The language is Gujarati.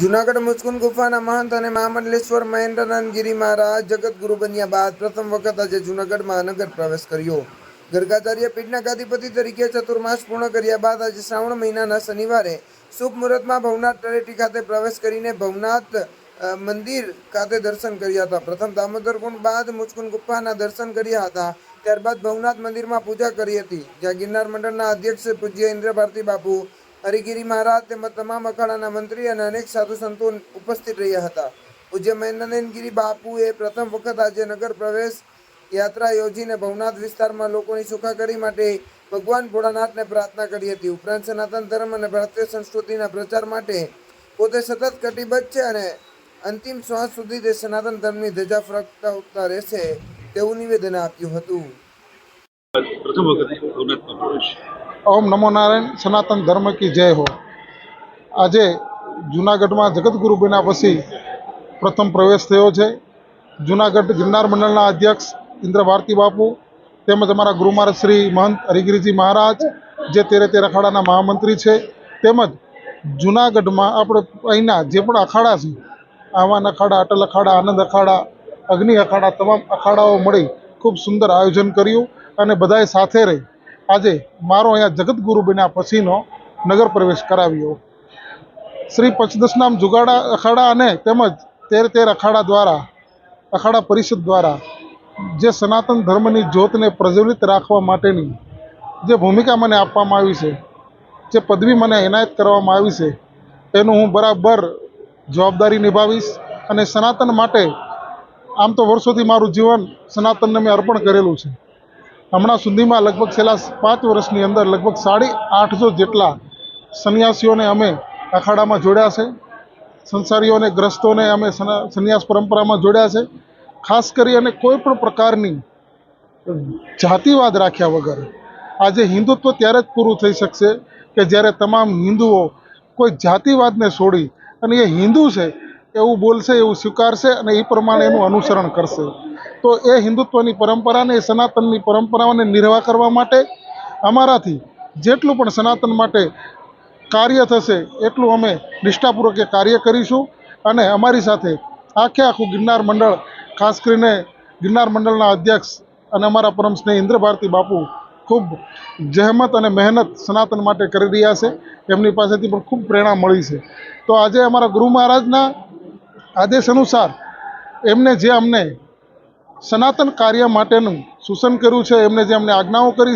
જુનાગઢ મુસ્કુન ગુફાના મહંત અને મહામંડલેશ્વર મહેન્દ્રનંદ ગિરી મહારાજ જગતગુરુ બન્યા બાદ પ્રથમ વખત આજે જુનાગઢ મહાનગર પ્રવેશ કર્યો. ગર્ગાચાર્ય પીઠના ગાદીપતિ તરીકે ચતુર્માસ પૂર્ણ કર્યા બાદ આજે શ્રાવણ મહિનાના શનિવારે શુભ મુહૂર્તમાં ભવનાથ તળેટી ખાતે પ્રવેશ કરીને ભવનાથ મંદિર ખાતે દર્શન કર્યા હતા. પ્રથમ દામોદર કુંડ બાદ મુસ્કુન ગુફાના દર્શન કર્યા હતા. ત્યારબાદ ભવનાથ મંદિરમાં પૂજા કરી હતી. જ્યાં ગિરનાર મંડળના અધ્યક્ષ પૂજ્ય ઇન્દ્ર ભારતી બાપુ હરિગીરી મહારાજ તેમજ તમામ અખાડાના મંત્રી અને અનેક સાધુ સંતો ઉપસ્થિત રહ્યા હતા. પૂજ્ય બાપુ બાપુએ પ્રથમ વખત આજે નગર પ્રવેશ યાત્રા યોજીને ભવનાથ વિસ્તારમાં લોકોની સુખાકારી માટે ભગવાન ભોળાનાથને પ્રાર્થના કરી હતી. ઉપરાંત સનાતન ધર્મ અને ભારતીય સંસ્કૃતિના પ્રચાર માટે પોતે સતત કટિબદ્ધ છે અને અંતિમ શ્વાસ સુધી તે સનાતન ધર્મની ધજા ફરકતા રહેશે તેવું નિવેદન આપ્યું હતું. પ્રથમ વખત ભવનાથમાં પ્રવેશ ઓમ નમો નારાયણ, સનાતન ધર્મ કી જય હો. આજે જુનાગઢમાં જગતગુરુ બન્યા પછી પ્રથમ પ્રવેશ થયો છે. જુનાગઢ ગિરનાર મંડળના અધ્યક્ષ ઇન્દ્ર ભારતી બાપુ તેમજ અમારા ગુરુમાર શ્રી મહંત હરિગીરીજી મહારાજ, જે તેરે તેર અખાડાના મહામંત્રી છે. તેમજ જુનાગઢમાં આપણે અહીંના જે પણ અખાડા છે, આવાન અખાડા, અટલ અખાડા, આનંદ અખાડા, અગ્નિ અખાડા, તમામ અખાડાઓ મળી ખૂબ સુંદર આયોજન કર્યું અને બધાએ સાથે રહી આજે મારો અહીંયા જગતગુરુ બન્યા પછીનો નગર પ્રવેશ કરાવ્યો. શ્રી પંચદશનામ જુગાડા, અખાડા અને તેમજ તેર તેર અખાડા દ્વારા, અખાડા પરિષદ દ્વારા, જે સનાતન ધર્મની જ્યોતને પ્રજ્વલિત રાખવા માટેની જે ભૂમિકા મને આપવામાં આવી છે, જે પદવી મને એનાયત કરવામાં આવી છે, એનું હું બરાબર જવાબદારી નિભાવીશ અને સનાતન માટે આમ તો વર્ષોથી મારું જીવન સનાતનને મેં અર્પણ કરેલું છે. હમણાં સુધીમાં લગભગ છેલ્લા પાંચ વર્ષની અંદર લગભગ સાડી આઠસો જેટલા સંન્યાસીઓને અમે અખાડામાં જોડ્યા છે. સંસારીઓને, ગ્રસ્તોને અમે સના- સંન્યાસ પરંપરામાં જોડ્યા છે. ખાસ કરી અને કોઈ પણ પ્રકારની જાતિવાદ રાખ્યા વગર. આજે હિન્દુત્વ ત્યારે જ પૂરું થઈ શકશે કે જ્યારે તમામ હિન્દુઓ કોઈ જાતિવાદને છોડી અને એ હિન્દુ છે એવું બોલશે, એવું સ્વીકારશે અને એ પ્રમાણે એનું અનુસરણ કરશે. તો એ હિન્દુત્વની પરંપરાને એ સનાતનની પરંપરાઓને નિર્વાહ કરવા માટે અમારાથી જેટલું પણ સનાતન માટે કાર્ય થશે, એટલું અમે નિષ્ઠાપૂર્વક કાર્ય કરીશું અને અમારી સાથે આખે આખું ગિરનાર મંડળ, ખાસ કરીને ગિરનાર મંડળના અધ્યક્ષ અને અમારા પરમ સ્નેહ ઇન્દ્ર ભારતી બાપુ ખૂબ જહેમત અને મહેનત સનાતન માટે કરી રહ્યા છે. એમની પાસેથી પણ ખૂબ પ્રેરણા મળી છે. તો આજે અમારા ગુરુ મહારાજના આદેશ અનુસાર એમને જે અમને સનાતન કાર્ય માટેનું સૂચન કર્યું છે, એમને જે અમને આજ્ઞાઓ કરી